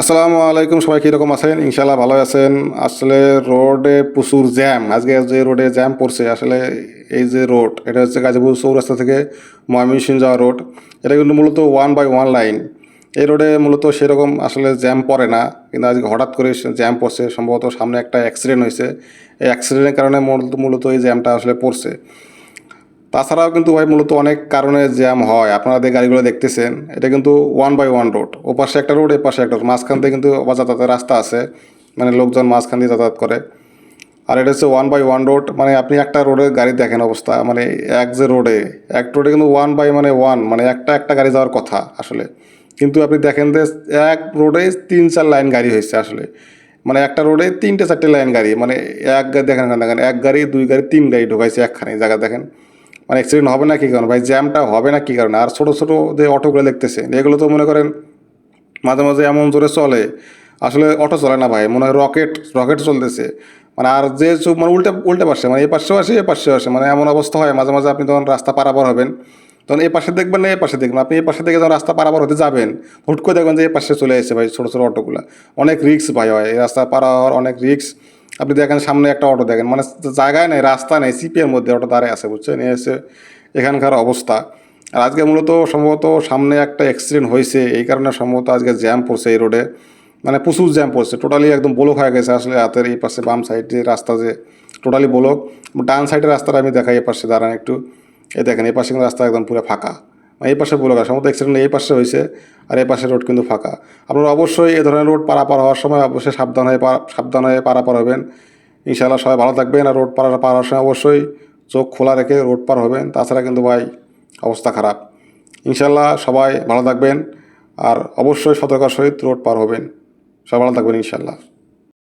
আসসালামু আলাইকুম, সবাই কীরকম আছেন? ইনশাল্লাহ ভালো আছেন। আসলে রোডে প্রচুর জ্যাম। আজকে যে রোডে জ্যাম পড়ছে, আসলে এই যে রোড, এটা হচ্ছে গাজীপুর চৌরাস্তা থেকে ময়মনসিংহ যাওয়া রোড। এটা কিন্তু মূলত ওয়ান বাই ওয়ান লাইন এই রোডে মূলত সেরকম আসলে জ্যাম পড়ে না। কিন্তু আজকে হঠাৎ করে জ্যাম পড়ছে, সম্ভবত সামনে একটা অ্যাক্সিডেন্ট হয়েছে। এই অ্যাক্সিডেন্টের কারণে মূলত মূলত এই জ্যামটা আসলে পড়ছে। তাছাড়াও কিন্তু ভাই মূলত অনেক কারণে জ্যাম হয়। আপনারা যে গাড়িগুলো দেখতেছেন, এটা কিন্তু ওয়ান বাই ওয়ান রোড ও পাশে একটা রোড এ পাশে একটা রোড মাঝখান থেকে কিন্তু আবার যাতায়াতের রাস্তা আছে মানে লোকজন মাঝখান দিয়ে যাতায়াত করে। আর এটা হচ্ছে ওয়ান বাই ওয়ান রোড মানে আপনি একটা রোডে গাড়ি দেখেন অবস্থা মানে এক যে রোডে এক রোডে কিন্তু ওয়ান বাই মানে ওয়ান মানে একটা একটা গাড়ি যাওয়ার কথা আসলে। কিন্তু আপনি দেখেন যে এক রোডে তিন চার লাইন গাড়ি হয়েছে আসলে। মানে একটা রোডে তিনটে চারটে লাইন গাড়ি মানে এক গাড়ি দেখেন দেখেন এক গাড়ি, দুই গাড়ি, তিন গাড়ি ঢোকাইছে একখানে জায়গা দেখেন। মানে অ্যাক্সিডেন্ট হবে না কী কারণে? ভাই জ্যামটা হবে না কী কারণে? আর ছোটো ছোটো যে অটোগুলো দেখতেছে এগুলো তো মনে করেন মাঝে মাঝে এমন জোরে চলে। আসলে অটো চলে না ভাই, মনে হয় রকেট রকেট চলতেছে। মানে আর যে মানে উল্টে উল্টে পাশে মানে এই পাশেও আসে এ পাশেও আসে। মানে এমন অবস্থা হয়, মাঝে মাঝে আপনি তখন রাস্তা পারাপার হবেন, তখন এই পাশে দেখবেন না এই পাশে দেখবেন আপনি এই পাশে থেকে যখন রাস্তা পারাপার হতে যাবেন, হুট করে দেখবেন যে এই পাশে চলে এসেছে ভাই ছোটো ছোটো অটোগুলো। অনেক রিক্স ভাই হয়, এই রাস্তা পার হওয়ার অনেক রিক্স আপনি দেখেন সামনে একটা অটো দেখেন মানে জায়গায় নেই, রাস্তা নেই, সিপিএর মধ্যে অটো দাঁড়ায় আছে, বুঝছেন? এই হচ্ছে এখানকার অবস্থা। আর আজকে মূলত সম্ভবত সামনে একটা অ্যাক্সিডেন্ট হয়েছে, এই কারণে সম্ভবত আজকে জ্যাম পড়ছে এই রোডে মানে প্রচুর জ্যাম পড়ছে টোটালি একদম ব্লক হয়ে গেছে আসলে হাতের এই পাশে বাম সাইড যে রাস্তা যে টোটালি ব্লক ডান সাইডের রাস্তাটা আমি দেখাই, এই পাশে দাঁড়ান একটু। এই দেখেন, এই পাশে কিন্তু রাস্তা একদম পুরো ফাঁকা। এই পাশে ব্লক আছে সম্ভবত অ্যাক্সিডেন্ট এই পাশে হয়েছে আর এই পাশে রোড কিন্তু ফাঁকা। আপনারা অবশ্যই এই ধরনের রোড পারাপার হওয়ার সময় অবশ্যই সাবধান হয়ে সাবধান হয়ে পারাপার হবেন। ইনশাআল্লাহ সবাই ভালো থাকবেন আর রোড পার হওয়ার সময় অবশ্যই চোখ খোলা রেখে রোড পার হবেন। তাছাড়া কিন্তু ভাই অবস্থা খারাপ। ইনশাল্লাহ সবাই ভালো থাকবেন আর অবশ্যই সতর্কার সহিত রোড পার হবেন। সবাই ভালো থাকবেন ইনশাল্লাহ